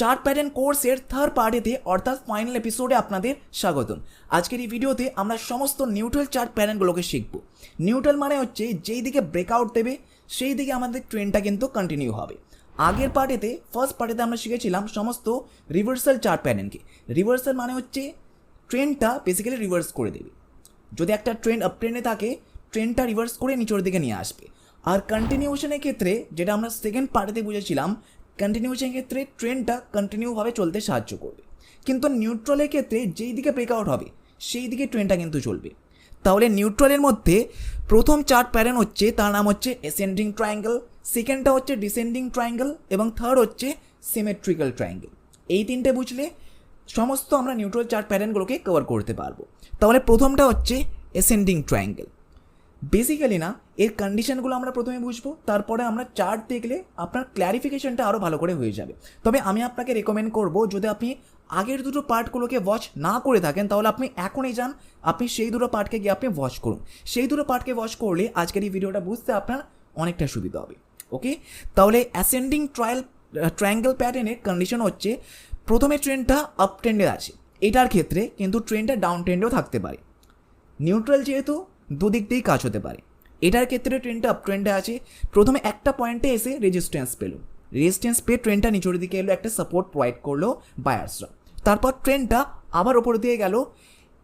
Chart pattern কোর্সের third পার্টিতে অর্থাৎ ফাইনাল এপিসোডে আপনাদের স্বাগতম। আজকের এই ভিডিওতে আমরা সমস্ত নিউট্রাল চার্ট প্যাটার্নগুলোকে শিখব। নিউট্রাল মানে হচ্ছে যেই দিকে ব্রেকআউট দেবে, সেই দিকে আমাদের ট্রেনটা কিন্তু কন্টিনিউ হবে। আগের পার্টিতে ফার্স্ট পার্টিতে আমরা শিখেছিলাম সমস্ত রিভার্সাল চার্ট প্যাটার্নকে রিভার্সাল মানে হচ্ছে ট্রেনটা বেসিক্যালি রিভার্স করে দেবে। যদি একটা ট্রেন আপ ট্রেনে থাকে ট্রেনটা রিভার্স করে নিচের দিকে নিয়ে আসবে। আর কন্টিনিউশনের ক্ষেত্রে, যেটা আমরা সেকেন্ড পার্টিতে বুঝেছিলাম কন্টিনিউশনের ক্ষেত্রে ট্রেনটা কন্টিনিউভাবে চলতে সাহায্য করবে। কিন্তু নিউট্রালের ক্ষেত্রে যেই দিকে ব্রেকআউট হবে, সেই দিকে ট্রেনটা কিন্তু চলবে। তাহলে নিউট্রালের মধ্যে প্রথম চার্ট প্যাটার্ন হচ্ছে, তার নাম হচ্ছে অ্যাসেন্ডিং ট্রায়াঙ্গেল সেকেন্ডটা হচ্ছে ডিসেন্ডিং ট্রায়াঙ্গেল এবং থার্ড হচ্ছে সিমেট্রিক্যাল ট্রায়াঙ্গেল এই তিনটে বুঝলে সমস্ত আমরা নিউট্রাল চার্ট প্যাটার্নগুলোকে কভার করতে পারব। তাহলে প্রথমটা হচ্ছে অ্যাসেন্ডিং ট্রায়াঙ্গেল বেসিক্যালি না, এর কন্ডিশনগুলো আমরা প্রথমে বুঝব, তারপরে আমরা চার্ট দেখলে আপনার ক্ল্যারিফিকেশনটা আরও ভালো করে হয়ে যাবে। তবে আমি আপনাকে রেকমেন্ড করব, যদি আপনি আগের দুটো পার্টগুলোকে ওয়াচ না করে থাকেন, তাহলে আপনি এখনই যান, আপনি সেই দুটো পার্টকে গিয়ে আপনি ওয়াচ করুন। সেই দুটো পার্টকে ওয়াচ করলে আজকের এই ভিডিওটা বুঝতে আপনার অনেকটা সুবিধা হবে। ওকে তাহলে অ্যাসেন্ডিং ট্রায়াল ট্রায়াঙ্গেল প্যাটার্নের কন্ডিশন হচ্ছে, প্রথমে ট্রেনটা আপ ট্রেন্ডে আছে। এটার ক্ষেত্রে কিন্তু ট্রেনটা ডাউন ট্রেন্ডেও থাকতে পারে। নিউট্রাল যেহেতু দুদিক দিয়েই কাজ হতে পারে। এটার ক্ষেত্রে ট্রেনটা আপ ট্রেন্ডে আছে। প্রথমে একটা পয়েন্টে এসে রেজিস্ট্যান্স পেল। রেজিস্ট্যান্স পেয়ে ট্রেনটা নিচের দিকে এলো, একটা সাপোর্ট প্রোভাইড করল বায়ার্সরা তারপর ট্রেনটা আবার ওপর দিয়ে গেল।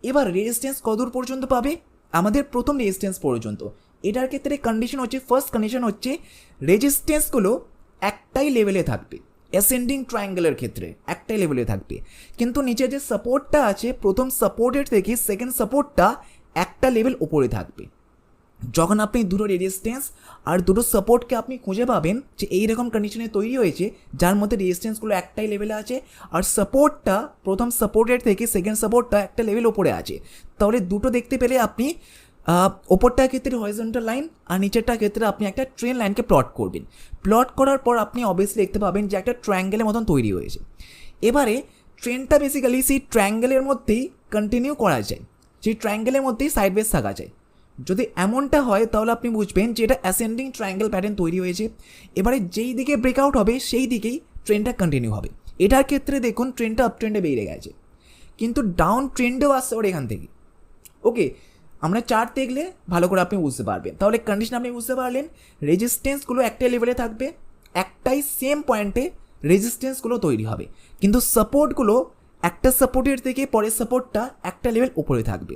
এবার রেজিস্ট্যান্স কতদূর পর্যন্ত পাবে? আমাদের প্রথম রেজিস্ট্যান্স পর্যন্ত। এটার ক্ষেত্রে কন্ডিশন হচ্ছে ফার্স্ট কন্ডিশন হচ্ছে রেজিস্ট্যান্সগুলো একটাই লেভেলে থাকবে। অ্যাসেন্ডিং ট্রায়াঙ্গেলের ক্ষেত্রে একটাই লেভেলে থাকবে। কিন্তু নিচে যে সাপোর্টটা আছে, প্রথম সাপোর্টের থেকে সেকেন্ড সাপোর্টটা একটা লেভেল ওপরে থাকবে। যখন আপনি দুটো রেজিস্ট্যান্স আর দুটো সাপোর্টকে আপনি খুঁজে পাবেন যে এইরকম কন্ডিশনে তৈরি হয়েছে, যার মধ্যে রেজিস্ট্যান্সগুলো একটাই লেভেলে আছে আর সাপোর্টটা প্রথম সাপোর্টের থেকে সেকেন্ড সাপোর্টটা একটা লেভেল ওপরে আছে। তাহলে দুটো দেখতে পেলে আপনি ওপরটার ক্ষেত্রে হরিজন্টাল লাইন আর নিচেরটার ক্ষেত্রে আপনি একটা ট্রেন লাইনকে প্লট করবেন। প্লট করার পর আপনি অবভিয়াসলি দেখতে পাবেন যে একটা ট্রায়াঙ্গেলের মতন তৈরি হয়েছে। এবারে ট্রেনটা বেসিক্যালি সেই ট্রায়াঙ্গেলের মধ্যেই কন্টিনিউ করা যায়। সেই ট্রায়াঙ্গেলের মধ্যেই সাইড বেস থাকা যায়। যদি এমনটা হয়, তাহলে আপনি বুঝবেন যে এটা অ্যাসেন্ডিং ট্রায়াঙ্গেল প্যাটার্ন তৈরি হয়েছে। এবারে যেই দিকে ব্রেকআউট হবে, সেই দিকেই ট্রেনটা কন্টিনিউ হবে। এটার ক্ষেত্রে দেখুন ট্রেনটা আপ ট্রেন্ডে বেরিয়ে গেছে। কিন্তু ডাউন ট্রেন্ডেও আসছে ওর এখান থেকে। ওকে আমরা চার্ট দেখলে ভালো করে আপনি বুঝতে পারবেন। তাহলে কন্ডিশন আপনি বুঝতে পারলেন রেজিস্ট্যান্সগুলো একটা লেভেলে থাকবে, একটাই সেম পয়েন্টে রেজিস্ট্যান্সগুলো তৈরি হবে। কিন্তু সাপোর্টগুলো একটা সাপোর্টের থেকে পরের সাপোর্টটা একটা লেভেল উপরে থাকবে।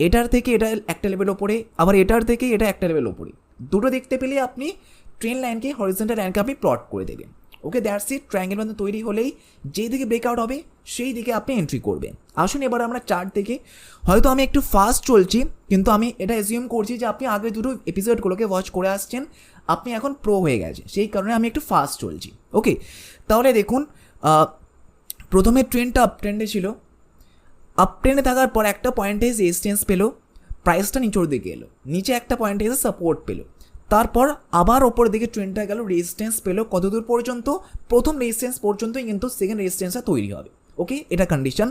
এটার থেকে এটা একটা লেভেল ওপরে আবার এটার থেকে এটা একটা লেভেল ওপরে দুটো দেখতে পেলে আপনি ট্রেন লাইনকে হরিজেন্টাল লাইনকে আপনি প্লট করে দেবেন। ওকে দ্যাটস ইট ট্রায়াঙ্গেল মধ্যে তৈরি হলেই যেই দিকে ব্রেকআউট হবে, সেই দিকে আপনি এন্ট্রি করবেন। আসুন এবার আমরা চার্ট দেখে। হয়তো আমি একটু ফাস্ট চলছি, কিন্তু আমি এটা অ্যাজিউম করছি যে আপনি আগে দুটো এপিসোডগুলোকে ওয়াচ করে আসছেন। আপনি এখন প্রো হয়ে গেছে, সেই কারণে আমি একটু ফাস্ট চলছি। ওকে তাহলে দেখুন প্রথমে ট্রেনটা আপ ট্রেন্ডে ছিল। আপ ট্রেনে থাকার পর একটা পয়েন্টে এসে রেজিস্ট্যান্স পেল প্রাইসটা নিচের দিকে এলো। নিচে একটা পয়েন্টে এসে সাপোর্ট পেল। তারপর আবার ওপর দিকে ট্রেনটা গেল রেজিস্ট্যান্স পেল। কতদূর পর্যন্ত? প্রথম রেজিস্ট্যান্স পর্যন্তই কিন্তু সেকেন্ড রেজিস্ট্যান্সটা তৈরি হবে। ওকে এটা কন্ডিশন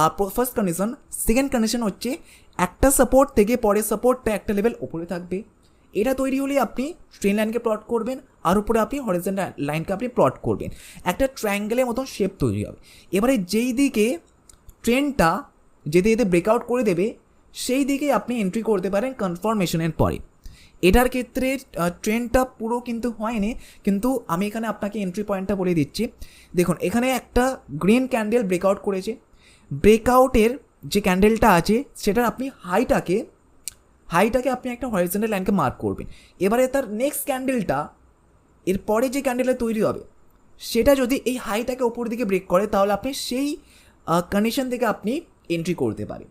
আর ফার্স্ট কন্ডিশন সেকেন্ড কন্ডিশন হচ্ছে একটা সাপোর্ট থেকে পরের সাপোর্টটা একটা লেভেল ওপরে থাকবে। এটা তৈরি হলে আপনি ট্রেন লাইনকে প্লট করবেন, আর উপরে আপনি হরিজেন্টাল লাইনকে আপনি প্লট করবেন। একটা ট্রায়াঙ্গেলের মতন শেপ তৈরি হবে। এবারে যেই দিকে ট্রেনটা যেতে যেতে ব্রেকআউট করে দেবে, সেই দিকে আপনি এন্ট্রি করতে পারেন কনফার্মেশনের পরে। এটার ক্ষেত্রে ট্রেনটা পুরো কিন্তু হয়নি, কিন্তু আমি এখানে আপনাকে এন্ট্রি পয়েন্টটা বলে দিচ্ছি। দেখুন, এখানে একটা গ্রিন ক্যান্ডেল ব্রেকআউট করেছে। ব্রেকআউটের যে ক্যান্ডেলটা আছে, সেটার আপনি হাইটাকে হাইটাকে আপনি একটা হরিজেন্টাল লাইনকে মার্ক করবেন। এবারে তার নেক্সট ক্যান্ডেলটা এরপরে যে ক্যান্ডেলটা তৈরি হবে, সেটা যদি এই হাইটাকে ওপর দিকে ব্রেক করে, তাহলে আপনি সেই কন্ডিশন থেকে আপনি এন্ট্রি করতে পারেন।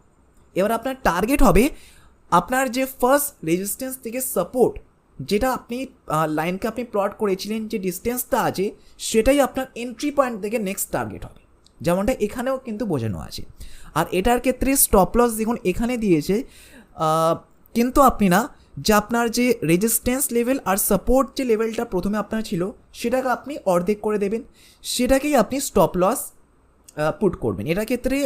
এবার আপনার টার্গেট হবে আপনার যে ফার্স্ট রেজিস্ট্যান্স থেকে সাপোর্ট যেটা আপনি লাইনকে আপনি প্লট করেছিলেন, যে ডিস্টেন্সটা আছে, সেটাই আপনার এন্ট্রি পয়েন্ট থেকে নেক্সট টার্গেট হবে। যেমনটা এখানেও কিন্তু বোঝানো আছে। আর এটার ক্ষেত্রে স্টপ লস দেখুন, এখানে দিয়েছে কিন্তু আপনি না, যে আপনার যে রেজিস্ট্যান্স লেভেল আর সাপোর্ট যে লেভেলটা প্রথমে আপনার ছিল, সেটাকে আপনি অর্ধেক করে দেবেন। সেটাকেই আপনি স্টপ লস পুট করবেন। এটার ক্ষেত্রে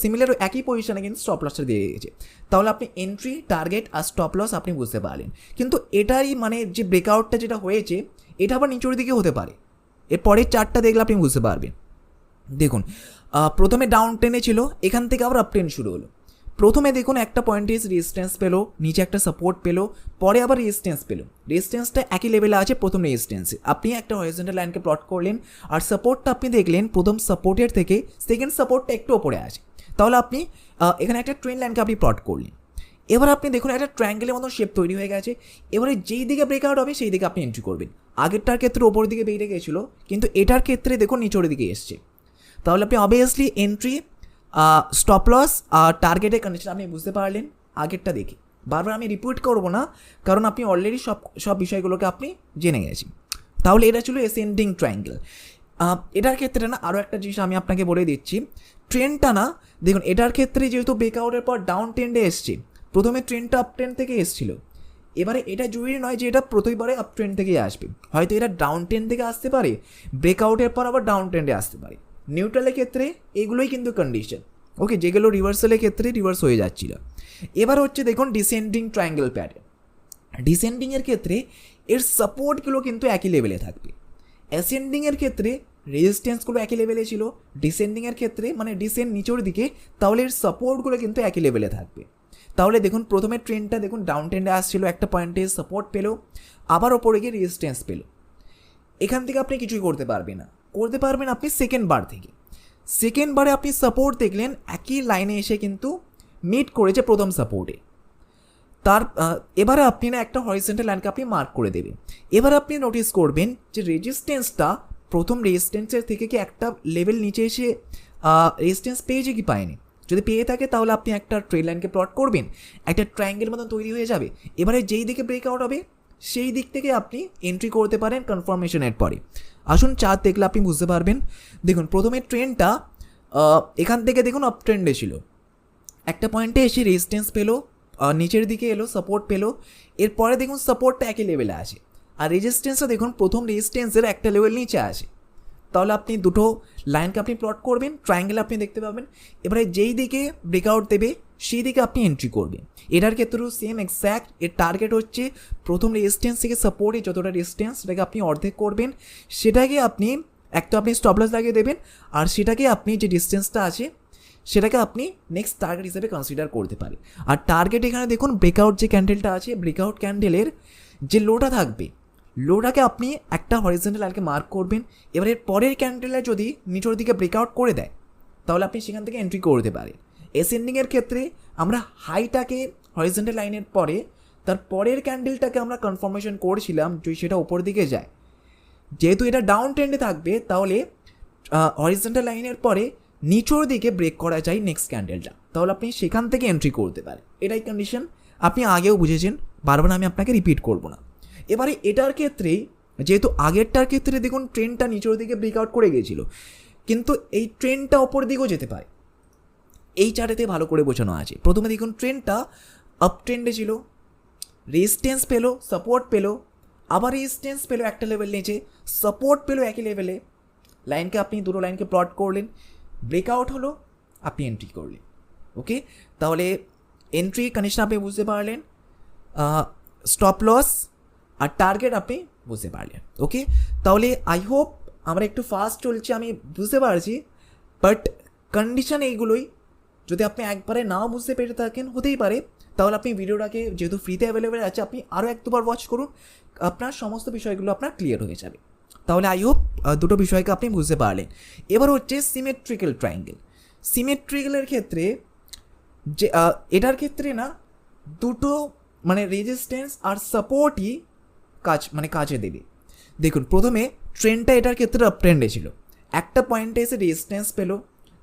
সিমিলার একই পজিশনে কিন্তু স্টপ লসটা দিয়ে গেছে তাহলে আপনি এন্ট্রি টার্গেট আর স্টপ লস আপনি বুঝতে পারলেন। কিন্তু এটারই মানে যে ব্রেকআউটটা যেটা হয়েছে, এটা আবার নিচের দিকে হতে পারে। এর পরের চারটা দেখলে আপনি বুঝতে পারবেন। দেখুন প্রথমে ডাউন ট্রেনে ছিল, এখান থেকে আবার আপ শুরু হলো। প্রথমে দেখুন একটা পয়েন্টে এসে রেজিস্ট্যান্স পেল, নিচে একটা সাপোর্ট পেল, পরে আবার রেজিস্ট্যান্স পেল। রেজিস্ট্যান্সটা একই লেভেলে আছে, প্রথম রেজিস্ট্যান্সে আপনি একটা হরিজেন্টাল লাইনকে প্লট করলেন, আর সাপোর্টটা আপনি দেখলেন, প্রথম সাপোর্টের থেকে সেকেন্ড সাপোর্টটা একটু ওপরে আছে। তাহলে আপনি এখানে একটা ট্রেন লাইনকে আপনি প্লট করলেন। এবার আপনি দেখুন, একটা ট্রায়াঙ্গেলের মতো শেপ তৈরি হয়ে গেছে। এবারে যেই দিকে ব্রেকআউট হবে, সেই দিকে আপনি এন্ট্রি করবেন। আগেরটার ক্ষেত্রে ওপরের দিকে বেরিয়ে গেছিল, কিন্তু এটার ক্ষেত্রে দেখুন, নিচের দিকে এসছে। তাহলে আপনি অবভিয়াসলি এন্ট্রি স্টপ লস আর টার্গেটের কন্ডিশন আপনি বুঝতে পারলেন। আগেরটা দেখে। বারবার আমি রিপিট করব না, কারণ আপনি অলরেডি সব সব বিষয়গুলোকে আপনি জেনে গেছেন। তাহলে এটা ছিল এসেন্ডিং ট্রায়াঙ্গেল এটার ক্ষেত্রে না আরও একটা জিনিস আমি আপনাকে বলে দিচ্ছি। ট্রেনটা না, দেখুন, এটার ক্ষেত্রে যেহেতু ব্রেকআউটের পর ডাউন ট্রেন্ডে এসছে, প্রথমে ট্রেনটা আপ ট্রেন্ড থেকে এসছিল। এবারে এটা জরুরি নয় যে এটা প্রতিবারে আপ ট্রেন্ড থেকেই আসবে। হয়তো এটা ডাউন ট্রেন্ড থেকে আসতে পারে ব্রেকআউটের পর আবার ডাউন ট্রেন্ডে আসতে পারে। নিউট্রালের ক্ষেত্রে এগুলোই কিন্তু কন্ডিশন ওকে যেগুলো রিভার্সালের ক্ষেত্রে রিভার্স হয়ে যাচ্ছিল। এবার হচ্ছে দেখুন ডিসেন্ডিং ট্রায়াঙ্গেল প্যাটার্ন ডিসেন্ডিংয়ের ক্ষেত্রে এর সাপোর্টগুলো কিন্তু একই লেভেলে থাকবে। অ্যাসেন্ডিংয়ের ক্ষেত্রে রেজিস্ট্যান্সগুলো একই লেভেলে ছিল। ডিসেন্ডিংয়ের ক্ষেত্রে মানে ডিসেন্ড নিচের দিকে, তাহলে এর সাপোর্টগুলো কিন্তু একই লেভেলে থাকবে। তাহলে দেখুন প্রথমে ট্রেনটা দেখুন ডাউন ট্রেন্ডে আসছিল একটা পয়েন্টে সাপোর্ট পেল, আবার ওপরে গিয়ে রেজিস্ট্যান্স পেল। এখান থেকে আপনি কিছুই করতে পারবে না। করতে পারবেন আপনি সেকেন্ড বার থেকে। সেকেন্ড বারে আপনি সাপোর্ট দেখলেন, একই লাইনে এসে কিন্তু মিট করেছে প্রথম সাপোর্টে তার এবারে আপনি না একটা হরিজেন্টাল লাইনকে আপনি মার্ক করে দেবেন। এবার আপনি নোটিস করবেন যে রেজিস্ট্যান্সটা প্রথম রেজিস্ট্যান্সের থেকে কি একটা লেভেল নিচে এসে রেজিস্ট্যান্স পেয়েছে কি পায়নি। যদি পেয়ে থাকে তাহলে আপনি একটা ট্রেন লাইনকে প্লট করবেন। একটা ট্রায়াঙ্গেল মতন তৈরি হয়ে যাবে। এবারে যেই দিকে ব্রেকআউট হবে সেই দিক থেকে আপনি এন্ট্রি করতে পারেন কনফার্মেশনের পরে। আসুন চার্ট দেখলে আপনি বুঝতে পারবেন। দেখুন, প্রথমে ট্রেনটা এখান থেকে দেখুন আপ ট্রেন্ডে ছিল একটা পয়েন্টে এসে রেজিস্ট্যান্স পেল নিচের দিকে এলো সাপোর্ট পেল। এরপরে দেখুন সাপোর্টটা একই লেভেলে আসে। আর রেজিস্ট্যান্সটা দেখুন, প্রথম রেজিস্ট্যান্সের একটা লেভেল নিচে আসে। তাহলে আপনি দুটো লাইনকে আপনি প্লট করবেন ট্রায়াঙ্গেল আপনি দেখতে পাবেন। এবারে যেই দিকে ব্রেকআউট দেবে সেই দিকে আপনি এন্ট্রি করবেন। এটার ক্ষেত্রেও সেম এক্স্যাক্ট এর টার্গেট হচ্ছে প্রথম রেজিস্ট্যান্স থেকে সাপোর্টে যতটা রেজিস্ট্যান্স সেটাকে আপনি অর্ধেক করবেন, সেটাকে আপনি একটা আপনি স্টপলাস লাগিয়ে দেবেন, আর সেটাকে আপনি যে ডিস্টেন্সটা আছে, সেটাকে আপনি নেক্সট টার্গেট হিসেবে কনসিডার করতে পারেন। আর টার্গেট এখানে দেখুন ব্রেকআউট যে ক্যান্ডেলটা আছে ব্রেকআউট ক্যান্ডেলের যে লোটা থাকবে লোটাকে আপনি একটা হরিজেন্টাল লাইনকে মার্ক করবেন, এবার এর পরের ক্যান্ডেলে যদি নিচের দিকে ব্রেকআউট করে দেয়, তাহলে আপনি সেখান থেকে এন্ট্রি করতে পারেন। এসেন্ডিংয়ের ক্ষেত্রে আমরা হাইটাকে হরিজেন্টাল লাইনের পরে, তার পরের ক্যান্ডেলটাকে আমরা কনফার্মেশন করেছিলাম যদি সেটা উপর দিকে যায়। যেহেতু এটা ডাউন ট্রেন্ডে থাকবে, তাহলে হরিজেন্টাল লাইনের পরে নিচের দিকে ব্রেক করা যায় নেক্সট ক্যান্ডেলটা তাহলে আপনি সেখান থেকে এন্ট্রি করতে পারেন। এটাই কন্ডিশন আপনি আগেও বুঝেছেন, বারবার আমি আপনাকে রিপিট করব না। এবারে এটার ক্ষেত্রেই যেহেতু আগেরটার ক্ষেত্রে দেখুন ট্রেনটা নিচের দিকে ব্রেকআউট করে গিয়েছিল কিন্তু এই ট্রেনটা ওপর দিকেও যেতে পারে। এই চার্টেতে ভালো করে বোঝানো আছে। প্রথমে দেখুন ট্রেনটা আপ ট্রেন্ডে ছিল রেজিস্ট্যান্স পেল সাপোর্ট পেল, আবার রেজিস্ট্যান্স পেল একটা লেভেল নিচে সাপোর্ট পেল একই লেভেলে লাইনকে আপনি দুটো লাইনকে প্লট করলেন ব্রেকআউট হলো, আপনি এন্ট্রি করলেন। ওকে তাহলে এন্ট্রি কন্ডিশন আপনি বুঝতে পারলেন স্টপ লস আর টার্গেট আপনি বুঝতে পারলেন। ওকে তাহলে আই হোপ আমরা একটু ফাস্ট চলছে, আমি বুঝতে পারছি বাট কন্ডিশন এইগুলোই যদি আপনি একবারে নাও বুঝতে পেরে থাকেন, হতেই পারে। তাহলে আপনি ভিডিওটাকে যেহেতু ফ্রিতে অ্যাভেলেবেল আছে, আপনি আরও এক দুবার ওয়াচ করুন। আপনার সমস্ত বিষয়গুলো আপনার ক্লিয়ার হয়ে যাবে। তাহলে আই হোপ দুটো বিষয়কে আপনি বুঝতে পারলেন। এবার হচ্ছে সিমেট্রিক্যাল ট্রায়াঙ্গেল সিমেট্রিক্যালের ক্ষেত্রে যে এটার ক্ষেত্রে না, দুটো মানে রেজিস্ট্যান্স আর সাপোর্টই কাজ মানে কাজে দেবে। দেখুন, প্রথমে ট্রেনটা এটার ক্ষেত্রে আপ ট্রেন্ডে ছিল। একটা পয়েন্টে এসে রেজিস্ট্যান্স পেল।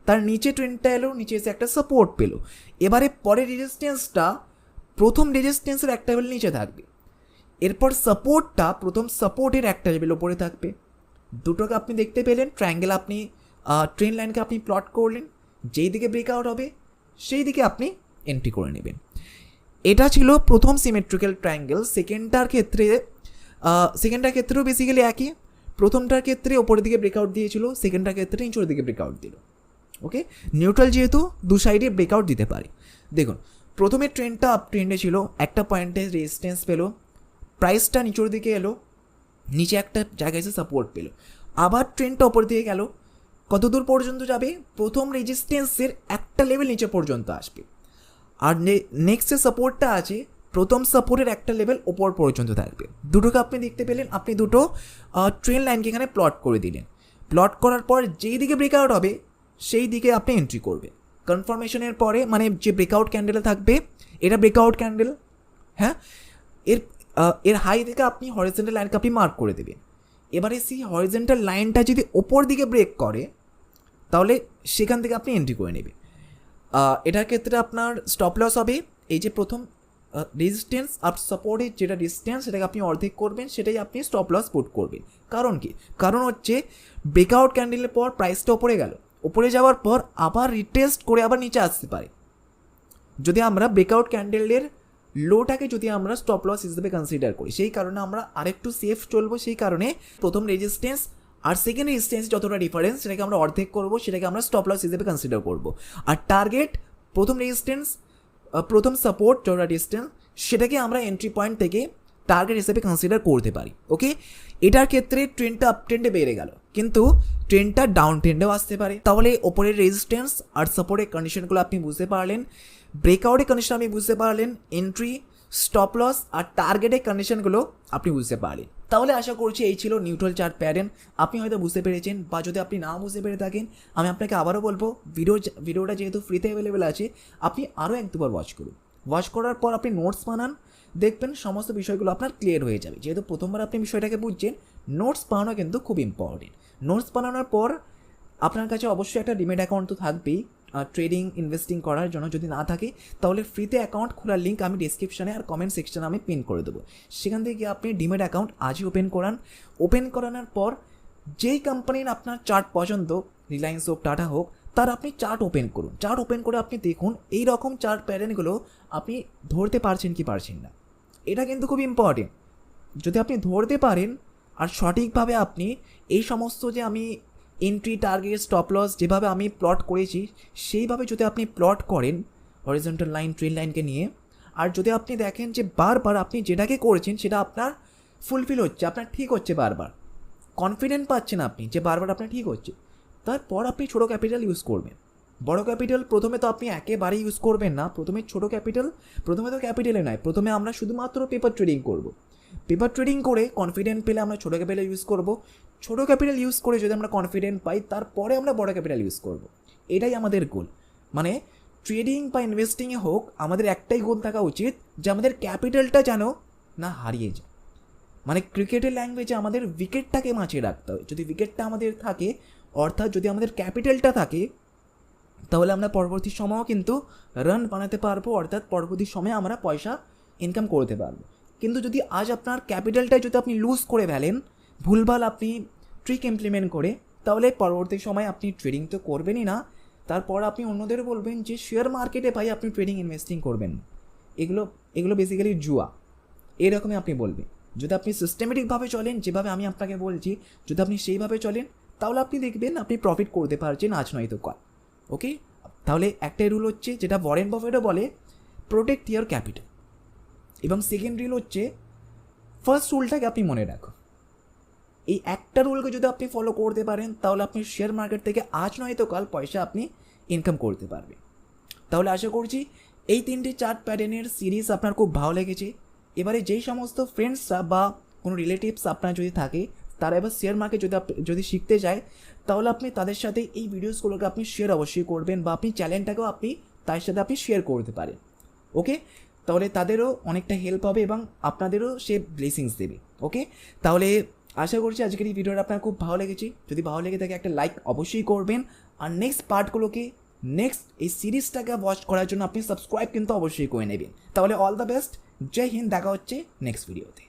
তার নিচে ট্রেনটা এলো নিচে এসে একটা সাপোর্ট পেল। এবারে পরে রেজিস্ট্যান্সটা প্রথম রেজিস্ট্যান্সের একটা লেভেল নিচে থাকবে। এরপর সাপোর্টটা প্রথম সাপোর্টের একটা লেভেল ওপরে থাকবে। দুটোকে আপনি দেখতে পেলেন ট্রায়াঙ্গেল আপনি ট্রেন লাইনকে আপনি প্লট করলেন। যেই দিকে ব্রেকআউট হবে, সেই দিকে আপনি এন্ট্রি করে নেবেন। এটা ছিল প্রথম সিমেট্রিক্যাল ট্রায়াঙ্গেল সেকেন্ডটার ক্ষেত্রে সেকেন্ডটার ক্ষেত্রেও বেসিক্যালি একই। প্রথমটার ক্ষেত্রে ওপরের দিকে ব্রেকআউট দিয়েছিল সেকেন্ডটার ক্ষেত্রে নিচের দিকে ব্রেকআউট দিল। ওকে? নিউট্রাল যেহেতু, দু সাইডে ব্রেকআউট দিতে পারে। দেখুন, প্রথমে ট্রেনটা আপ ট্রেন্ডে ছিল, একটা পয়েন্টে রেজিস্ট্যান্স পেল প্রাইসটা নিচের দিকে এলো, নিচে একটা জায়গায় এসে সাপোর্ট পেল। আবার ট্রেনটা ওপর দিকে গেল কত দূর পর্যন্ত যাবে? প্রথম রেজিস্ট্যান্সের একটা লেভেল নিচে পর্যন্ত আসবে। আর নেক্সট যে সাপোর্টটা আছে, প্রথম সাপোর্টের একটা লেভেল ওপর পর্যন্ত থাকবে। দুটোকে আপনি দেখতে পেলেন, আপনি দুটো ট্রেন লাইনকে এখানে প্লট করে দিলেন। প্লট করার পর যেই দিকে ব্রেকআউট হবে সেই দিকে আপনি এন্ট্রি করবেন। কনফার্মেশনের পরে মানে যে ব্রেকআউট ক্যান্ডেলে থাকবে, এটা ব্রেকআউট ক্যান্ডেল হ্যাঁ? এর এর হাই থেকে আপনি হরিজেন্টাল লাইনকে আপনি মার্ক করে দেবেন। এবারে সেই হরিজেন্টাল লাইনটা যদি ওপর দিকে ব্রেক করে, তাহলে সেখান থেকে আপনি এন্ট্রি করে নেবেন। এটার ক্ষেত্রে আপনার স্টপ লস হবে। এই যে প্রথম রেজিস্ট্যান্স আর সাপোর্টের যেটা ডিস্টেন্স সেটাকে আপনি অর্ধেক করবেন, সেটাই আপনি স্টপ লস পুট করবেন। কারণ কি? কারণ হচ্ছে ব্রেকআউট ক্যান্ডেলের পর প্রাইসটা ওপরে গেল। ওপরে যাওয়ার পর আবার রিটেস্ট করে আবার নিচে আসতে পারে। যদি আমরা ব্রেকআউট ক্যান্ডেলের লোটাকে যদি আমরা স্টপ লস হিসেবে কনসিডার করি, সেই কারণে আমরা আরেকটু সেফ চলবো, সেই কারণে প্রথম রেজিস্ট্যান্স আর সেকেন্ড রেজিস্ট্যান্স যতটা ডিফারেন্স সেটাকে আমরা অর্ধেক করব, সেটাকে আমরা স্টপ লস হিসেবে কনসিডার করব। আর টার্গেট প্রথম রেজিস্ট্যান্স প্রথম সাপোর্ট যতটা ডিস্টেন্স সেটাকে আমরা এন্ট্রি পয়েন্ট থেকে টার্গেট হিসেবে কনসিডার করতে পারি ওকে এটার ক্ষেত্রে ট্রেনটা আপ ট্রেন্ডে বেড়ে গেল, কিন্তু ট্রেনটা ডাউন ট্রেন্ডেও আসতে পারে। তাহলে ওপরের রেজিস্ট্যান্স আর সাপোর্টের কন্ডিশনগুলো আপনি বুঝতে পারলেন ব্রেকআউটের কন্ডিশন আপনি বুঝতে পারলেন এন্ট্রি স্টপ লস আর টার্গেটের কন্ডিশনগুলো আপনি বুঝতে পারলেন। তাহলে আশা করছি এই ছিল নিউট্রাল চার্ট প্যাটার্ন আপনি হয়তো বুঝতে পেরেছেন বা যদি আপনি না বুঝতে পেরে থাকেন, আমি আপনাকে আবারও বলব ভিডিও ভিডিওটা যেহেতু ফ্রিতে অ্যাভেলেবেল আছে, আপনি আরও এক দুবার ওয়াচ করুন। ওয়াচ করার পর আপনি নোটস বানান দেখবেন সমস্ত বিষয়গুলো আপনার ক্লিয়ার হয়ে যাবে। যেহেতু প্রথমবার আপনি বিষয়টাকে বুঝছেন নোটস বানানো কিন্তু খুব ইম্পর্টেন্ট নোটস বানানোর পর আপনার কাছে অবশ্যই একটা ডিমেট অ্যাকাউন্ট তো থাকবেই। ট্রেডিং ইনভেস্টিং করার জন্য যদি না থাকে, তাহলে ফ্রিতে অ্যাকাউন্ট খোলার লিঙ্ক আমি ডিসক্রিপশনে আর কমেন্ট সেকশনে আমি পিন করে দেবো। সেখান থেকে আপনি ডিমেট অ্যাকাউন্ট আজই ওপেন করান। ওপেন করানোর পর যেই কোম্পানির আপনার চার্ট পছন্দ রিলায়েন্স হোক টাটা হোক, তার আপনি চার্ট ওপেন করুন। চার্ট ওপেন করে আপনি দেখুন এই রকম চার্ট প্যাটার্নগুলো আপনি ধরতে পারছেন কি পারছেন না। এটা কিন্তু খুব ইম্পর্টেন্ট যদি আপনি ধরতে পারেন আর সঠিকভাবে আপনি এই সমস্ত যে আমি এন্ট্রি টার্গেট স্টপ লস যেভাবে আমি প্লট করেছি, সেইভাবে যদি আপনি প্লট করেন হরিজন্টাল লাইন ট্রেন লাইনকে নিয়ে, আর যদি আপনি দেখেন যে বারবার আপনি যেটাকে করেছেন সেটা আপনার ফুলফিল হচ্ছে, আপনার ঠিক হচ্ছে বারবার। কনফিডেন্ট পাচ্ছেন আপনি যে বারবার আপনার ঠিক হচ্ছে। তারপর আপনি ছোটো ক্যাপিটাল ইউজ করবেন। বড় ক্যাপিটাল প্রথমে তো আপনি একেবারে ইউজ করবেন না। প্রথমে ছোট ক্যাপিটাল, প্রথমে তো ক্যাপিটালে নয় প্রথমে আমরা শুধুমাত্র পেপার ট্রেডিং করব। পেপার ট্রেডিং করে কনফিডেন্ট পেলে আমরা ছোটো ক্যাপিটাল ইউজ করব। ছোট ক্যাপিটাল ইউজ করে যদি আমরা কনফিডেন্ট পাই, তারপরে আমরা বড় ক্যাপিটাল ইউজ করব। এটাই আমাদের গোল মানে ট্রেডিং বা ইনভেস্টিংয়ে হোক, আমাদের একটাই গোল থাকা উচিত যে আমাদের ক্যাপিটালটা যেন না হারিয়ে যায়। মানে ক্রিকেটের ল্যাঙ্গুয়েজে আমাদের উইকেটটাকে বাঁচিয়ে রাখতে হবে যদি উইকেটটা আমাদের থাকে, অর্থাৎ যদি আমাদের ক্যাপিটালটা থাকে তাহলে আমরা পরবর্তী সময়ও কিন্তু রান বানাতে পারব, অর্থাৎ পরবর্তী সময়ে আমরা পয়সা ইনকাম করতে পারব। কিন্তু যদি আজ আপনার ক্যাপিটালটাই যদি আপনি লুজ করে ফেলেন, ভুলভাল আপনি ট্রিক ইমপ্লিমেন্ট করে, তাহলে পরবর্তী সময় আপনি ট্রেডিং তো করবেনই না। তারপর আপনি অন্যদের বলবেন যে শেয়ার মার্কেটে ভাই আপনি ট্রেডিং ইনভেস্টিং করবেন। এগুলো এগুলো বেসিক্যালি জুয়া। এরকমই আপনি বলবেন। যদি আপনি সিস্টেমেটিকভাবে চলেন, যেভাবে আমি আপনাকে বলছি, যদি আপনি সেইভাবে চলেন, তাহলে আপনি দেখবেন আপনি প্রফিট করতে পারছেন আজ নয়তো কল। ওকে? তাহলে একটাই রুল হচ্ছে যেটা ওয়ারেন বাফেটও বলে প্রোটেক্ট ইয়ার ক্যাপিটাল এবং সেকেন্ড রুল হচ্ছে ফার্স্ট রুলটাকে আপনি মনে রাখুন। এই একটা রুলকে যদি আপনি ফলো করতে পারেন, তাহলে আপনি শেয়ার মার্কেট থেকে আজ নয়তো কাল পয়সা আপনি ইনকাম করতে পারবেন। তাহলে আশা করছি এই তিনটি চার্ট প্যাটার্নের সিরিজ আপনার খুব ভালো লেগেছে। এবারে যেই সমস্ত ফ্রেন্ডসরা বা কোনো রিলেটিভস আপনার যদি থাকে তারা এবার শেয়ার মার্কেট যদি যদি শিখতে যায়, তাহলে আপনি তাদের সাথে এই ভিডিওসগুলোকে আপনি শেয়ার অবশ্যই করবেন বা আপনি চ্যানেলটাকেও আপনি তার সাথে আপনি শেয়ার করতে পারেন। ওকে তাহলে তাদেরও অনেকটা হেল্প হবে এবং আপনাদেরও সে ব্লেসিংস দেবে। ওকে তাহলে আশা করছি আজকের এই ভিডিওটা আপনার খুব ভালো লেগেছে। যদি ভালো লেগে থাকে একটা লাইক অবশ্যই করবেন। আর নেক্সট পার্টগুলোকে নেক্সট এই সিরিজটাকে ওয়াচ করার জন্য আপনি সাবস্ক্রাইব কিন্তু অবশ্যই করে নেবেন। তাহলে all the best Jai Hind, দেখা হচ্ছে নেক্সট ভিডিওতে